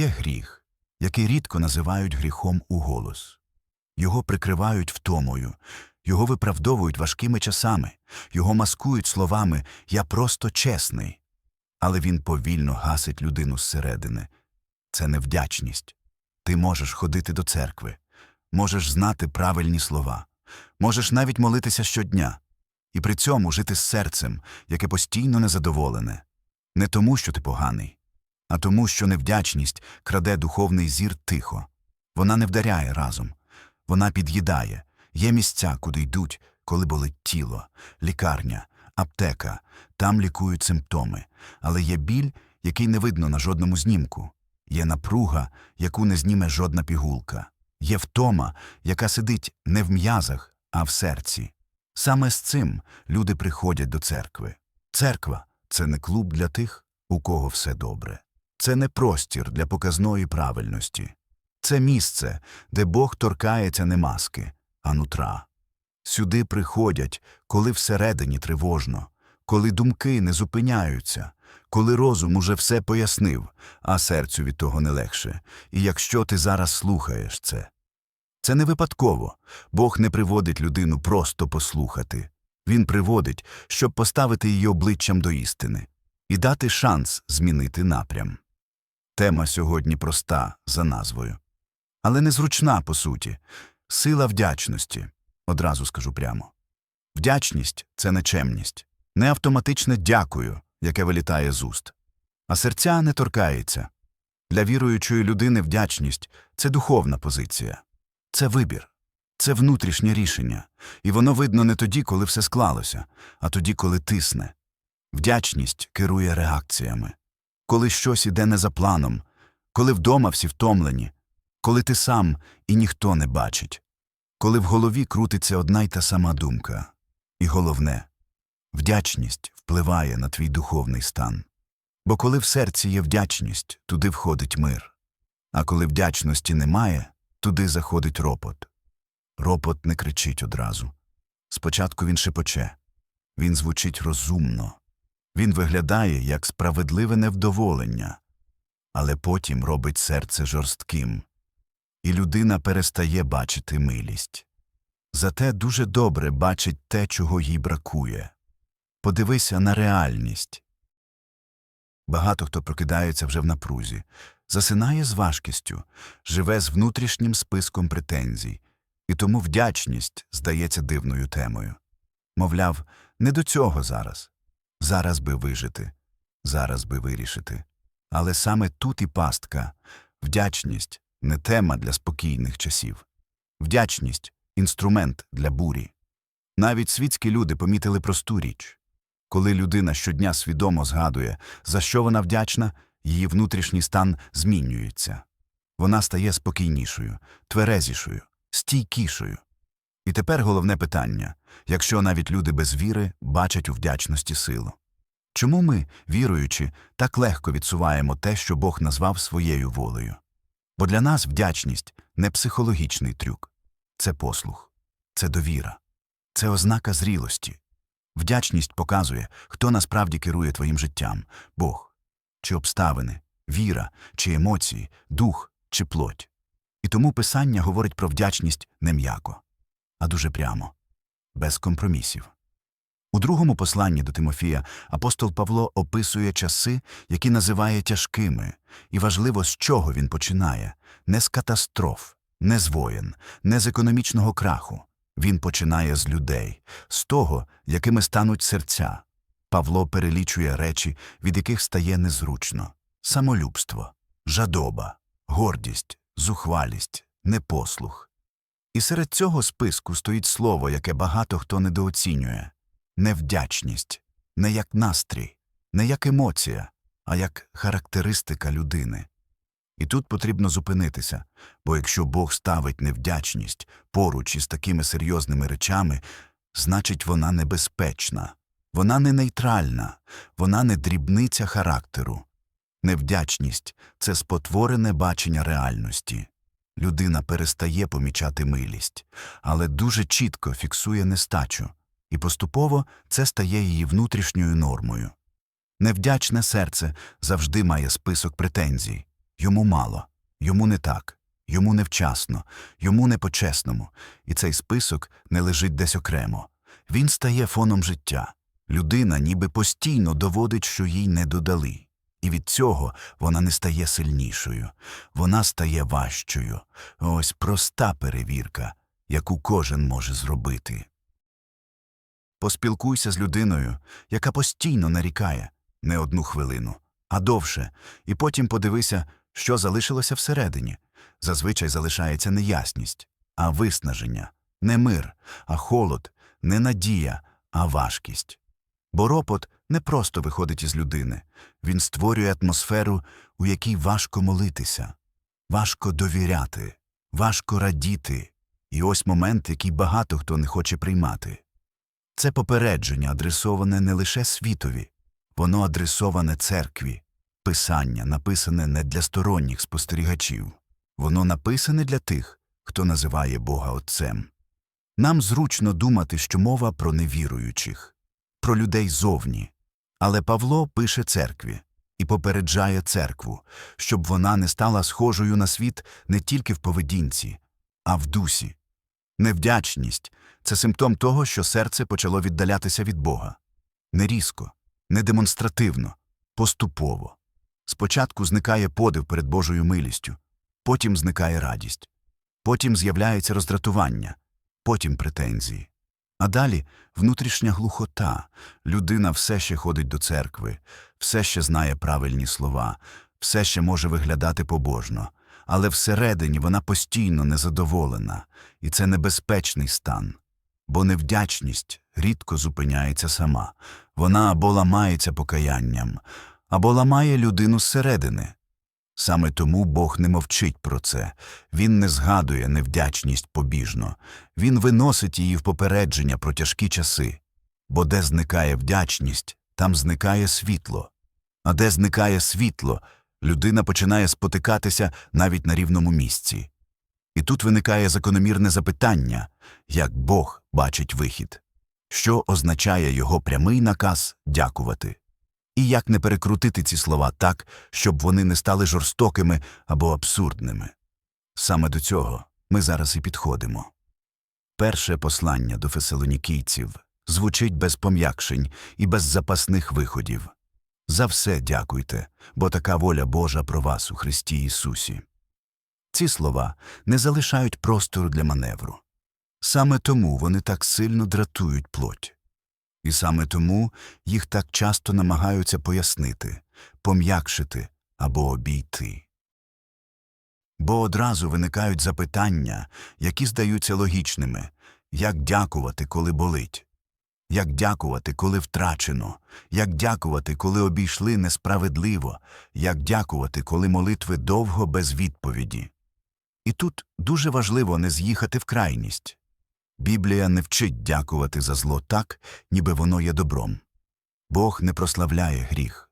Є гріх, який рідко називають гріхом у голос. Його прикривають втомою, його виправдовують важкими часами, його маскують словами Я просто чесний. Але він повільно гасить людину зсередини. Це невдячність. Ти можеш ходити до церкви, можеш знати правильні слова, можеш навіть молитися щодня, і при цьому жити з серцем, яке постійно незадоволене. Не тому, що ти поганий, а тому, що невдячність краде духовний зір тихо. Вона не вдаряє разом, вона під'їдає. Є місця, куди йдуть, коли болить тіло, лікарня, аптека, там лікують симптоми, але є біль, який не видно на жодному знімку, є напруга, яку не зніме жодна пігулка, є втома, яка сидить не в м'язах, а в серці. Саме з цим люди приходять до церкви. Церква це не клуб для тих, у кого все добре. Це не простір для показної правильності. Це місце, де Бог торкається не маски, а нутра. Сюди приходять, коли всередині тривожно, коли думки не зупиняються, коли розум уже все пояснив, а серцю від того не легше. І якщо ти зараз слухаєш це. Це не випадково. Бог не приводить людину просто послухати. Він приводить, щоб поставити її обличчям до істини і дати шанс змінити напрям. Тема сьогодні проста за назвою. Але незручна, по суті. Сила вдячності. Одразу скажу прямо. Вдячність це не чемність, не автоматичне дякую, яке вилітає з уст. А серця не торкається. Для віруючої людини вдячність це духовна позиція, це вибір, це внутрішнє рішення, і воно видно не тоді, коли все склалося, а тоді, коли тисне. Вдячність керує реакціями. Коли щось іде не за планом, коли вдома всі втомлені, коли ти сам і ніхто не бачить, коли в голові крутиться одна й та сама думка. І головне вдячність впливає на твій духовний стан. Бо коли в серці є вдячність, туди входить мир. А коли вдячності немає, туди заходить ропот. Ропот не кричить одразу. Спочатку він шепоче, він звучить розумно, він виглядає як справедливе невдоволення, але потім робить серце жорстким, і людина перестає бачити милість. Зате дуже добре бачить те, чого їй бракує. Подивися на реальність. Багато хто прокидається вже в напрузі, засинає з важкістю, живе з внутрішнім списком претензій, і тому вдячність здається дивною темою. Мовляв, не до цього зараз. Зараз би вижити, зараз би вирішити. Але саме тут і пастка вдячність не тема для спокійних часів. Вдячність інструмент для бурі. Навіть світські люди помітили просту річ. Коли людина щодня свідомо згадує, за що вона вдячна, її внутрішній стан змінюється. Вона стає спокійнішою, тверезішою, стійкішою. І тепер головне питання якщо навіть люди без віри бачать у вдячності силу. Чому ми, віруючи, так легко відсуваємо те, що Бог назвав своєю волею? Бо для нас вдячність не психологічний трюк, це послух, це довіра, це ознака зрілості. Вдячність показує, хто насправді керує твоїм життям Бог, чи обставини, віра, чи емоції, дух чи плоть. І тому Писання говорить про вдячність не м'яко, а дуже прямо, без компромісів. У другому посланні до Тимофія апостол Павло описує часи, які називає тяжкими, і важливо, з чого він починає не з катастроф, не з воєн, не з економічного краху. Він починає з людей, з того, якими стануть серця. Павло перелічує речі, від яких стає незручно самолюбство, жадоба, гордість, зухвалість, непослух. І серед цього списку стоїть слово, яке багато хто недооцінює невдячність, не як настрій, не як емоція, а як характеристика людини. І тут потрібно зупинитися, бо якщо Бог ставить невдячність поруч із такими серйозними речами, значить вона небезпечна, вона не нейтральна, вона не дрібниця характеру. Невдячність це спотворене бачення реальності. Людина перестає помічати милість, але дуже чітко фіксує нестачу, і поступово це стає її внутрішньою нормою. Невдячне серце завжди має список претензій. Йому мало, йому не так, йому невчасно, йому не по-чесному, і цей список не лежить десь окремо. Він стає фоном життя. Людина ніби постійно доводить, що їй не додали. І від цього вона не стає сильнішою, вона стає важчою. Ось проста перевірка, яку кожен може зробити. Поспілкуйся з людиною, яка постійно нарікає не одну хвилину, а довше, і потім подивися, що залишилося всередині. Зазвичай залишається не ясність, а виснаження, не мир, а холод, не надія, а важкість. Бо ропот не просто виходить із людини, він створює атмосферу, у якій важко молитися, важко довіряти, важко радіти. І ось момент, який багато хто не хоче приймати. Це попередження адресоване не лише світові, воно адресоване церкві, писання написане не для сторонніх спостерігачів, воно написане для тих, хто називає Бога Отцем. Нам зручно думати, що мова про невіруючих, про людей зовні. Але Павло пише церкві і попереджає церкву, щоб вона не стала схожою на світ не тільки в поведінці, а в дусі. Невдячність це симптом того, що серце почало віддалятися від Бога. Не різко, не демонстративно, поступово. Спочатку зникає подив перед Божою милістю, потім зникає радість, потім з'являється роздратування, потім претензії. А далі внутрішня глухота. Людина все ще ходить до церкви, все ще знає правильні слова, все ще може виглядати побожно, але всередині вона постійно незадоволена, і це небезпечний стан. Бо невдячність рідко зупиняється сама. Вона або ламається покаянням, або ламає людину зсередини. Саме тому Бог не мовчить про це, Він не згадує невдячність побіжно, Він виносить її в попередження про тяжкі часи. Бо де зникає вдячність, там зникає світло. А де зникає світло, людина починає спотикатися навіть на рівному місці. І тут виникає закономірне запитання, як Бог бачить вихід, що означає його прямий наказ дякувати. І як не перекрутити ці слова так, щоб вони не стали жорстокими або абсурдними. Саме до цього ми зараз і підходимо. Перше послання до фесалонікійців звучить без пом'якшень і без запасних виходів. За все дякуйте, бо така воля Божа про вас у Христі Ісусі. Ці слова не залишають простору для маневру. Саме тому вони так сильно дратують плоть. І саме тому їх так часто намагаються пояснити, пом'якшити або обійти. Бо одразу виникають запитання, які здаються логічними як дякувати, коли болить, як дякувати, коли втрачено, як дякувати, коли обійшли несправедливо, як дякувати, коли молитви довго без відповіді. І тут дуже важливо не з'їхати в крайність. Біблія не вчить дякувати за зло так, ніби воно є добром. Бог не прославляє гріх,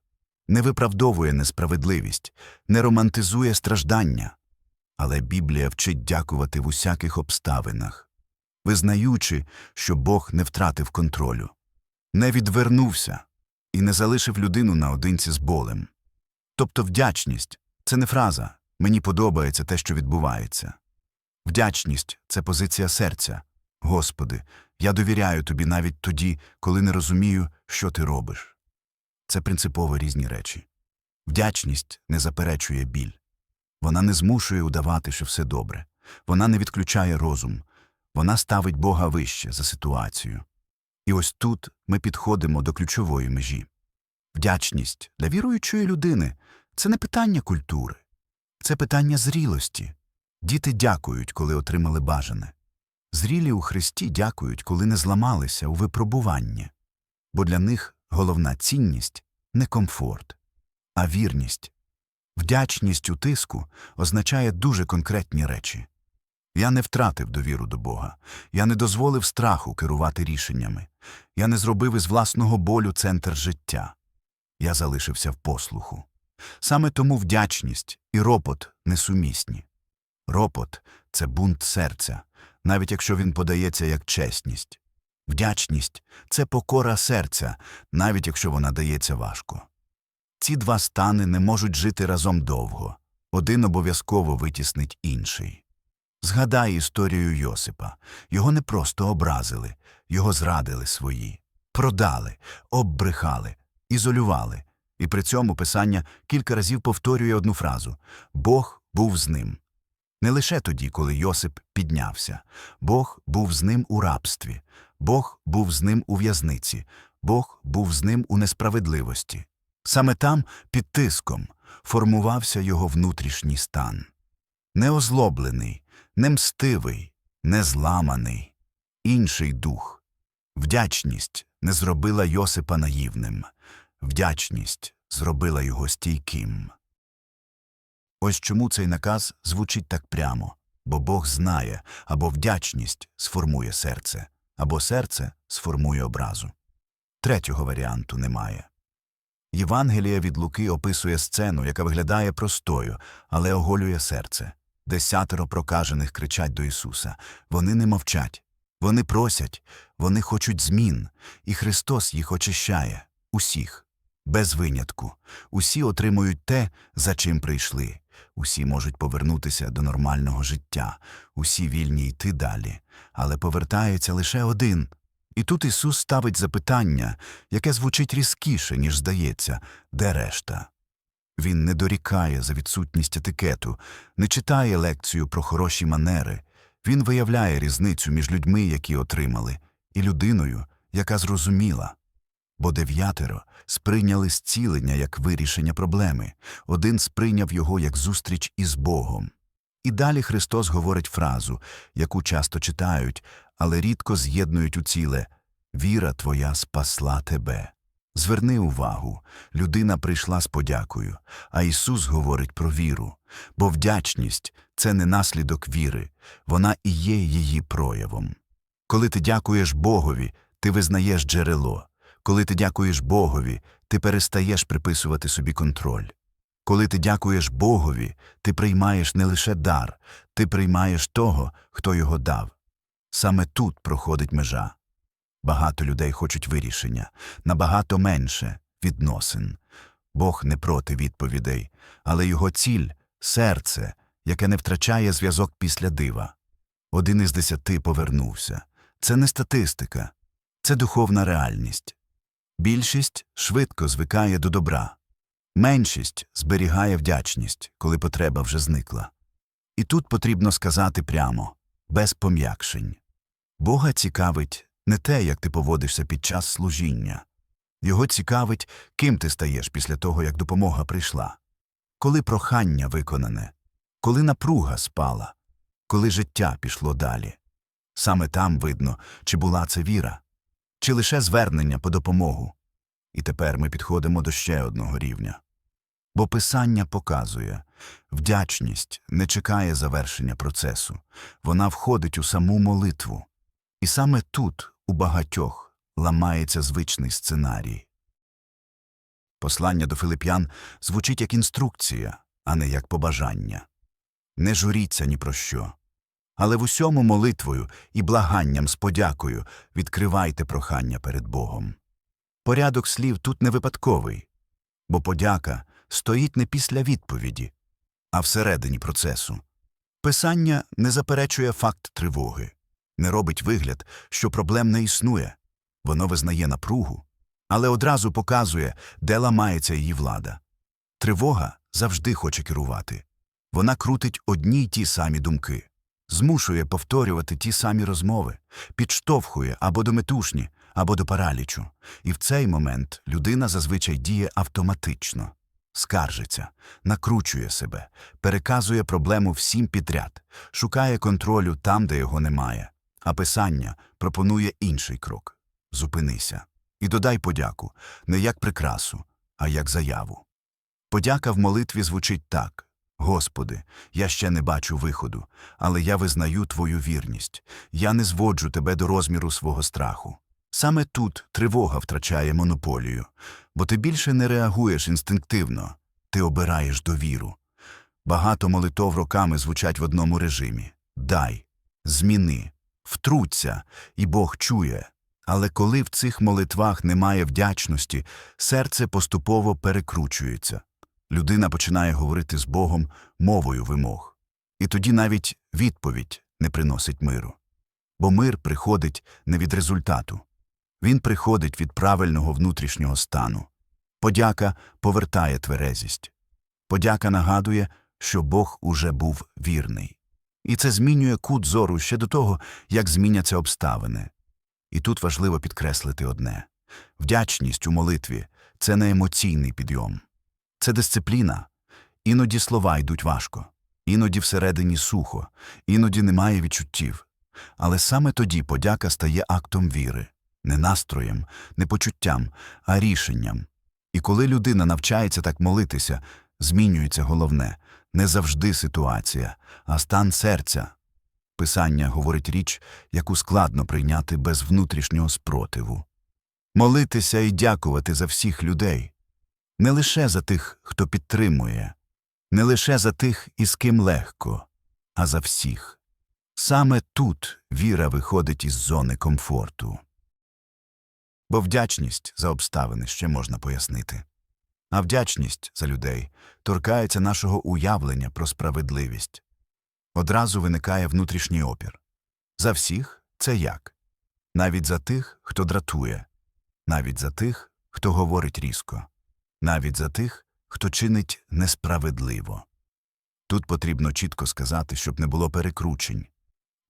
не виправдовує несправедливість, не романтизує страждання. Але Біблія вчить дякувати в усяких обставинах, визнаючи, що Бог не втратив контролю, не відвернувся і не залишив людину наодинці з болем. Тобто вдячність це не фраза мені подобається те, що відбувається. Вдячність це позиція серця. Господи, я довіряю тобі навіть тоді, коли не розумію, що ти робиш. Це принципово різні речі. Вдячність не заперечує біль. Вона не змушує удавати, що все добре. Вона не відключає розум. Вона ставить Бога вище за ситуацію. І ось тут ми підходимо до ключової межі. Вдячність для віруючої людини це не питання культури, це питання зрілості. Діти дякують, коли отримали бажане. Зрілі у Христі дякують, коли не зламалися у випробуванні, бо для них головна цінність не комфорт, а вірність. Вдячність у тиску означає дуже конкретні речі. Я не втратив довіру до Бога, я не дозволив страху керувати рішеннями, я не зробив із власного болю центр життя. Я залишився в послуху. Саме тому вдячність і ропот несумісні. Ропот це бунт серця, навіть якщо він подається як чесність. Вдячність це покора серця, навіть якщо вона дається важко. Ці два стани не можуть жити разом довго. один обов'язково витіснить інший. Згадай історію Йосипа. Його не просто образили, його зрадили свої, продали, оббрехали, ізолювали. І при цьому писання кілька разів повторює одну фразу Бог був з ним. Не лише тоді, коли Йосип піднявся. Бог був з ним у рабстві, Бог був з ним у в'язниці, Бог був з ним у несправедливості. Саме там, під тиском, формувався його внутрішній стан. Не озлоблений, не мстивий, не зламаний, інший дух. Вдячність не зробила Йосипа наївним, вдячність зробила його стійким. Ось чому цей наказ звучить так прямо, бо Бог знає, або вдячність сформує серце, або серце сформує образу. Третього варіанту немає. Євангелія від Луки описує сцену, яка виглядає простою, але оголює серце. Десятеро прокажених кричать до Ісуса. Вони не мовчать, вони просять, вони хочуть змін, і Христос їх очищає усіх, без винятку. Усі отримують те, за чим прийшли. Усі можуть повернутися до нормального життя, усі вільні йти далі, але повертається лише один. І тут Ісус ставить запитання, яке звучить різкіше, ніж здається, де решта. Він не дорікає за відсутність етикету, не читає лекцію про хороші манери. Він виявляє різницю між людьми, які отримали, і людиною, яка зрозуміла. Бо дев'ятеро сприйняли зцілення як вирішення проблеми, один сприйняв його як зустріч із Богом. І далі Христос говорить фразу, яку часто читають, але рідко з'єднують у ціле Віра твоя спасла тебе. Зверни увагу, людина прийшла з подякою, а Ісус говорить про віру, бо вдячність це не наслідок віри, вона і є її проявом. Коли ти дякуєш Богові, ти визнаєш джерело. Коли ти дякуєш Богові, ти перестаєш приписувати собі контроль. Коли ти дякуєш Богові, ти приймаєш не лише дар, ти приймаєш того, хто його дав. Саме тут проходить межа. Багато людей хочуть вирішення, набагато менше відносин. Бог не проти відповідей, але його ціль серце, яке не втрачає зв'язок після дива. Один із десяти повернувся. Це не статистика, це духовна реальність. Більшість швидко звикає до добра, меншість зберігає вдячність, коли потреба вже зникла. І тут потрібно сказати прямо, без пом'якшень. Бога цікавить не те, як ти поводишся під час служіння. Його цікавить, ким ти стаєш після того, як допомога прийшла. Коли прохання виконане, коли напруга спала, коли життя пішло далі. Саме там видно, чи була це віра, чи лише звернення по допомогу. І тепер ми підходимо до ще одного рівня. Бо Писання показує вдячність не чекає завершення процесу, вона входить у саму молитву. І саме тут, у багатьох, ламається звичний сценарій. Послання до Филип'ян звучить як інструкція, а не як побажання. Не журіться ні про що. Але в усьому молитвою і благанням з подякою відкривайте прохання перед Богом. Порядок слів тут не випадковий, бо подяка стоїть не після відповіді, а всередині процесу. Писання не заперечує факт тривоги, не робить вигляд, що проблем не існує, воно визнає напругу, але одразу показує, де ламається її влада. Тривога завжди хоче керувати. Вона крутить одні й ті самі думки, змушує повторювати ті самі розмови, підштовхує або до метушні, або до паралічу. І в цей момент людина зазвичай діє автоматично, скаржиться, накручує себе, переказує проблему всім підряд, шукає контролю там, де його немає. А писання пропонує інший крок зупинися. І додай подяку не як прикрасу, а як заяву. Подяка в молитві звучить так Господи, я ще не бачу виходу, але я визнаю Твою вірність, я не зводжу тебе до розміру свого страху. Саме тут тривога втрачає монополію, бо ти більше не реагуєш інстинктивно, ти обираєш довіру. Багато молитов роками звучать в одному режимі дай, зміни, втруться, і Бог чує. Але коли в цих молитвах немає вдячності, серце поступово перекручується. Людина починає говорити з Богом мовою вимог. І тоді навіть відповідь не приносить миру. Бо мир приходить не від результату. Він приходить від правильного внутрішнього стану. Подяка повертає тверезість. Подяка нагадує, що Бог уже був вірний. І це змінює кут зору ще до того, як зміняться обставини. І тут важливо підкреслити одне вдячність у молитві це не емоційний підйом, це дисципліна. Іноді слова йдуть важко, іноді всередині сухо, іноді немає відчуттів. Але саме тоді подяка стає актом віри, не настроєм, не почуттям, а рішенням. І коли людина навчається так молитися, змінюється головне не завжди ситуація, а стан серця. Писання говорить річ, яку складно прийняти без внутрішнього спротиву. Молитися і дякувати за всіх людей, не лише за тих, хто підтримує, не лише за тих, із ким легко, а за всіх. Саме тут віра виходить із зони комфорту. Бо вдячність за обставини ще можна пояснити. А вдячність за людей торкається нашого уявлення про справедливість. Одразу виникає внутрішній опір. За всіх це як? Навіть за тих, хто дратує, навіть за тих, хто говорить різко, навіть за тих, хто чинить несправедливо. Тут потрібно чітко сказати, щоб не було перекручень.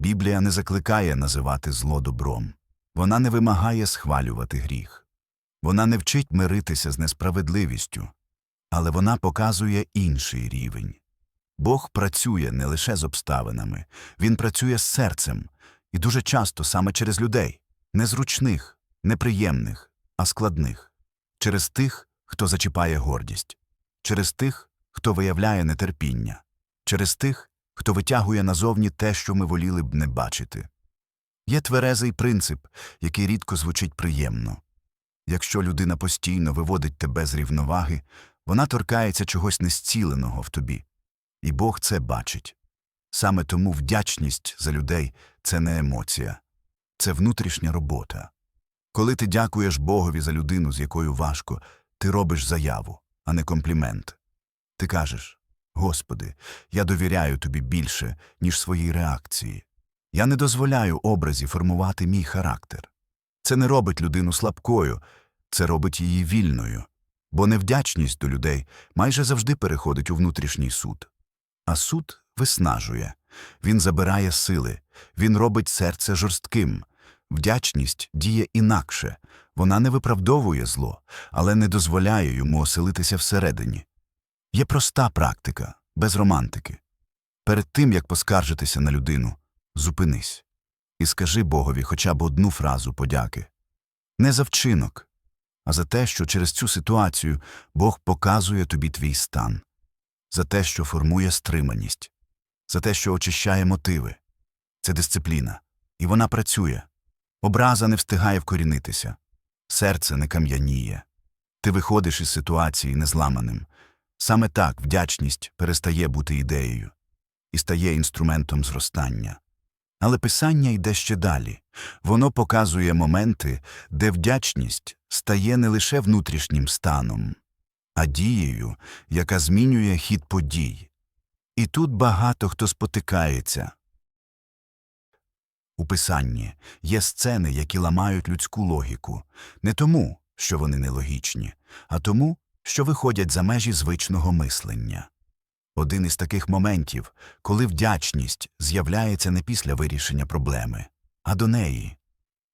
Біблія не закликає називати зло добром, вона не вимагає схвалювати гріх. Вона не вчить миритися з несправедливістю, але вона показує інший рівень. Бог працює не лише з обставинами, він працює з серцем, і дуже часто саме через людей, незручних, неприємних, а складних, через тих, хто зачіпає гордість, через тих, хто виявляє нетерпіння, через тих, хто витягує назовні те, що ми воліли б не бачити. Є тверезий принцип, який рідко звучить приємно. Якщо людина постійно виводить тебе з рівноваги, вона торкається чогось незціленого в тобі. І Бог це бачить. Саме тому вдячність за людей це не емоція, це внутрішня робота. Коли ти дякуєш Богові за людину, з якою важко, ти робиш заяву, а не комплімент. Ти кажеш Господи, я довіряю тобі більше, ніж своїй реакції. Я не дозволяю образі формувати мій характер. Це не робить людину слабкою, це робить її вільною, бо невдячність до людей майже завжди переходить у внутрішній суд. А суд виснажує, він забирає сили, він робить серце жорстким. Вдячність діє інакше, вона не виправдовує зло, але не дозволяє йому оселитися всередині. Є проста практика, без романтики. Перед тим, як поскаржитися на людину, зупинись і скажи Богові хоча б одну фразу подяки. Не за вчинок, а за те, що через цю ситуацію Бог показує тобі твій стан, за те, що формує стриманість, за те, що очищає мотиви. Це дисципліна, і вона працює. Образа не встигає вкорінитися, серце не кам'яніє. Ти виходиш із ситуації незламаним. Саме так вдячність перестає бути ідеєю і стає інструментом зростання. Але писання йде ще далі. Воно показує моменти, де вдячність стає не лише внутрішнім станом, а дією, яка змінює хід подій. І тут багато хто спотикається. У писанні є сцени, які ламають людську логіку, не тому, що вони нелогічні, а тому, що виходять за межі звичного мислення. Один із таких моментів, коли вдячність з'являється не після вирішення проблеми, а до неї.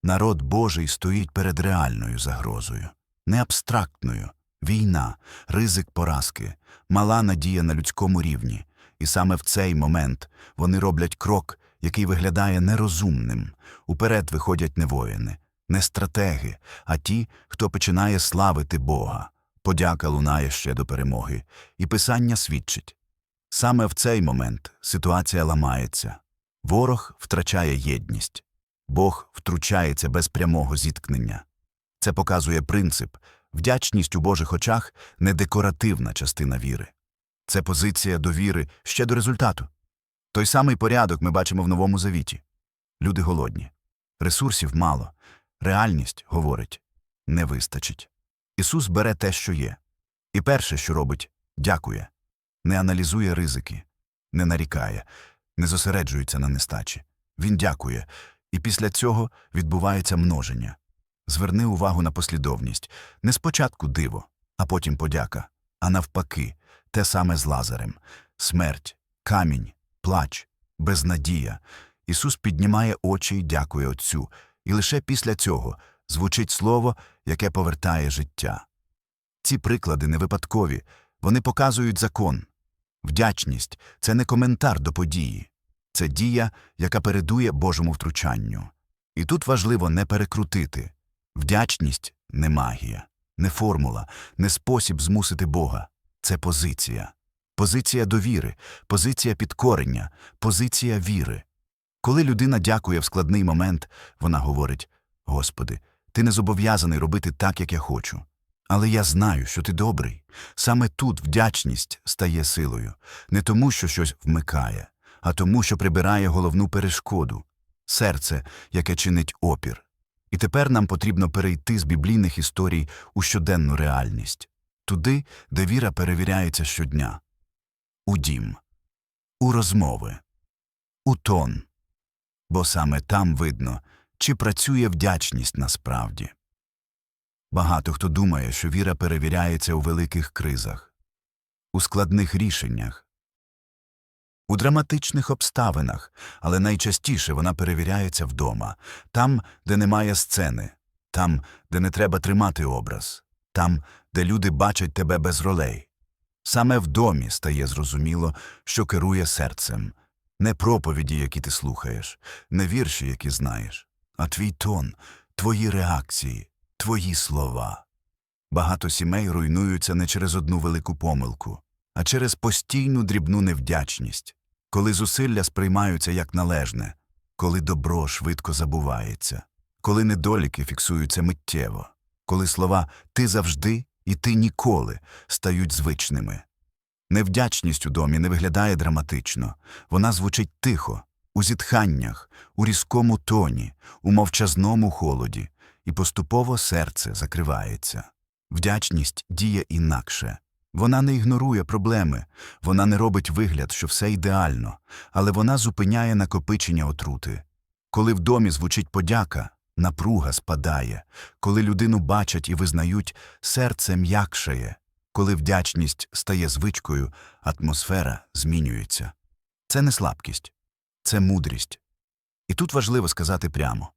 Народ Божий стоїть перед реальною загрозою, не абстрактною війна, ризик поразки, мала надія на людському рівні, і саме в цей момент вони роблять крок, який виглядає нерозумним. Уперед виходять не воїни, не стратеги, а ті, хто починає славити Бога. Подяка лунає ще до перемоги, і писання свідчить. Саме в цей момент ситуація ламається. Ворог втрачає єдність, Бог втручається без прямого зіткнення. Це показує принцип вдячність у Божих очах не декоративна частина віри. Це позиція довіри ще до результату. Той самий порядок ми бачимо в Новому Завіті. Люди голодні, ресурсів мало, реальність, говорить, не вистачить. Ісус бере те, що є. І перше, що робить, дякує, не аналізує ризики, не нарікає, не зосереджується на нестачі. Він дякує, і після цього відбувається множення. Зверни увагу на послідовність не спочатку диво, а потім подяка, а навпаки, те саме з Лазарем смерть, камінь, плач, безнадія. Ісус піднімає очі і дякує Отцю, і лише після цього звучить слово, яке повертає життя. Ці приклади не випадкові, вони показують закон. Вдячність це не коментар до події, це дія, яка передує Божому втручанню. І тут важливо не перекрутити. Вдячність не магія, не формула, не спосіб змусити Бога. Це позиція. Позиція довіри, позиція підкорення, позиція віри. Коли людина дякує в складний момент, вона говорить: Господи, ти не зобов'язаний робити так, як я хочу. Але я знаю, що ти добрий. Саме тут вдячність стає силою, не тому, що щось вмикає, а тому, що прибирає головну перешкоду серце, яке чинить опір. І тепер нам потрібно перейти з біблійних історій у щоденну реальність туди, де віра перевіряється щодня у дім, у розмови, у тон. Бо саме там видно, чи працює вдячність насправді. Багато хто думає, що віра перевіряється у великих кризах, у складних рішеннях, у драматичних обставинах, але найчастіше вона перевіряється вдома, там, де немає сцени, там, де не треба тримати образ, там, де люди бачать тебе без ролей. Саме в домі стає зрозуміло, що керує серцем, не проповіді, які ти слухаєш, не вірші, які знаєш, а твій тон, твої реакції, твої слова. Багато сімей руйнуються не через одну велику помилку, а через постійну дрібну невдячність, коли зусилля сприймаються як належне, коли добро швидко забувається, коли недоліки фіксуються миттєво, коли слова ти завжди і ти ніколи стають звичними. Невдячність у домі не виглядає драматично, вона звучить тихо, у зітханнях, у різкому тоні, у мовчазному холоді, і поступово серце закривається. Вдячність діє інакше. Вона не ігнорує проблеми, вона не робить вигляд, що все ідеально, але вона зупиняє накопичення отрути. Коли в домі звучить подяка, напруга спадає, коли людину бачать і визнають, серце м'якшає, коли вдячність стає звичкою, атмосфера змінюється. Це не слабкість, це мудрість. І тут важливо сказати прямо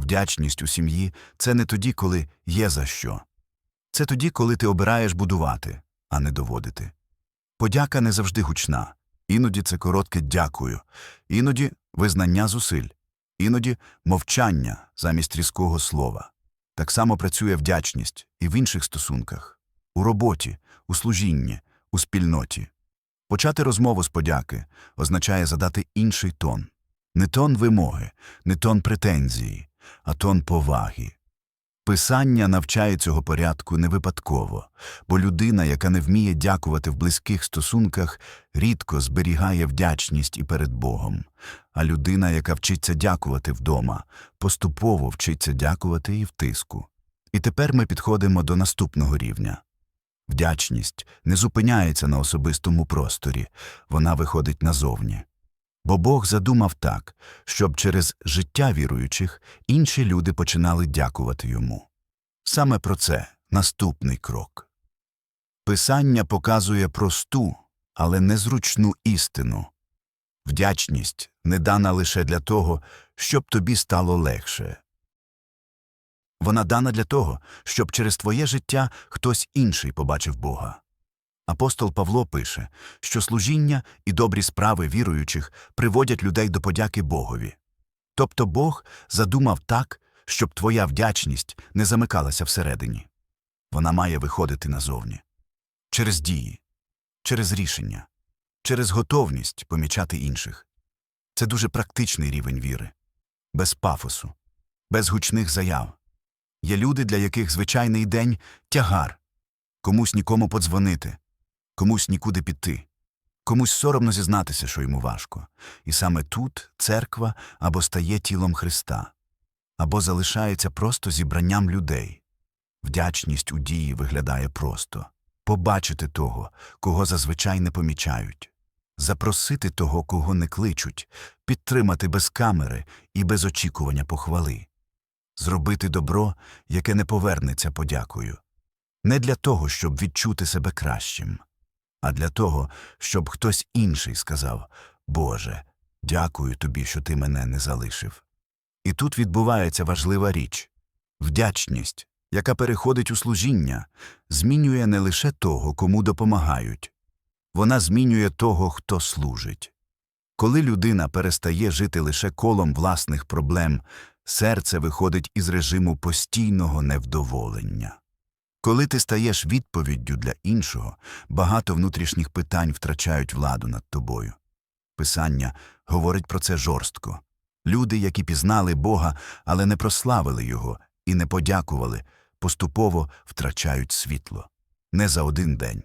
вдячність у сім'ї це не тоді, коли є за що. Це тоді, коли ти обираєш будувати, а не доводити. Подяка не завжди гучна, іноді це коротке дякую, іноді визнання зусиль, іноді мовчання замість різкого слова. Так само працює вдячність і в інших стосунках у роботі, у служінні, у спільноті. Почати розмову з подяки означає задати інший тон не тон вимоги, не тон претензії, а тон поваги. Писання навчає цього порядку не випадково, бо людина, яка не вміє дякувати в близьких стосунках, рідко зберігає вдячність і перед Богом, а людина, яка вчиться дякувати вдома, поступово вчиться дякувати і в тиску. І тепер ми підходимо до наступного рівня. Вдячність не зупиняється на особистому просторі, вона виходить назовні. Бо Бог задумав так, щоб через життя віруючих інші люди починали дякувати йому. Саме про це наступний крок. Писання показує просту, але незручну істину. Вдячність не дана лише для того, щоб тобі стало легше. Вона дана для того, щоб через твоє життя хтось інший побачив Бога. Апостол Павло пише, що служіння і добрі справи віруючих приводять людей до подяки Богові. Тобто Бог задумав так, щоб твоя вдячність не замикалася всередині. Вона має виходити назовні через дії, через рішення, через готовність помічати інших. Це дуже практичний рівень віри, без пафосу, без гучних заяв. Є люди, для яких звичайний день тягар, комусь нікому подзвонити, комусь нікуди піти, комусь соромно зізнатися, що йому важко. І саме тут церква або стає тілом Христа, або залишається просто зібранням людей. Вдячність у дії виглядає просто побачити того, кого зазвичай не помічають, запросити того, кого не кличуть, підтримати без камери і без очікування похвали, зробити добро, яке не повернеться подякою. Не для того, щоб відчути себе кращим, а для того, щоб хтось інший сказав Боже, дякую тобі, що ти мене не залишив. І тут відбувається важлива річ вдячність, яка переходить у служіння, змінює не лише того, кому допомагають, вона змінює того, хто служить. Коли людина перестає жити лише колом власних проблем, серце виходить із режиму постійного невдоволення. Коли ти стаєш відповіддю для іншого, багато внутрішніх питань втрачають владу над тобою. Писання говорить про це жорстко. Люди, які пізнали Бога, але не прославили Його і не подякували, поступово втрачають світло. Не за один день,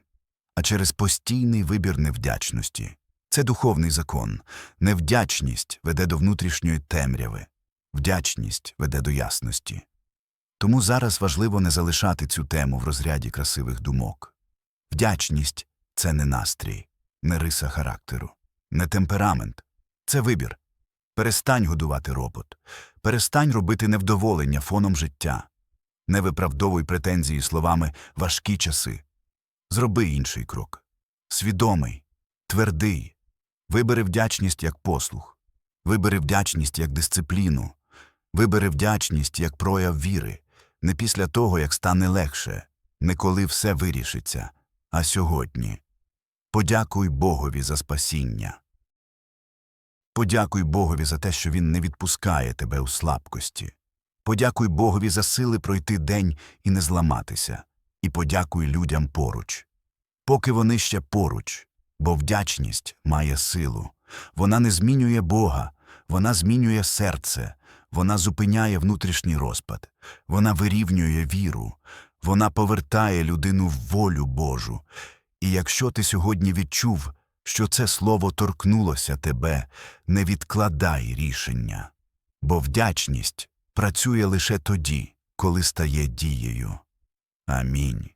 а через постійний вибір невдячності. Це духовний закон. Невдячність веде до внутрішньої темряви, вдячність веде до ясності. Тому зараз важливо не залишати цю тему в розряді красивих думок. Вдячність це не настрій, не риса характеру, не темперамент, це вибір. Перестань годувати робот, перестань робити невдоволення фоном життя, не виправдовуй претензії словами важкі часи. Зроби інший крок. Свідомий, твердий. Вибери вдячність як послух, вибери вдячність як дисципліну, вибери вдячність як прояв віри, не після того, як стане легше, не коли все вирішиться, а сьогодні. Подякуй Богові за спасіння. Подякуй Богові за те, що Він не відпускає тебе у слабкості. Подякуй Богові за сили пройти день і не зламатися, і подякуй людям поруч. Поки вони ще поруч, бо вдячність має силу. Вона не змінює Бога, вона змінює серце, вона зупиняє внутрішній розпад, вона вирівнює віру, вона повертає людину в волю Божу. І якщо ти сьогодні відчув, що це слово торкнулося тебе, не відкладай рішення, бо вдячність працює лише тоді, коли стає дією. Амінь.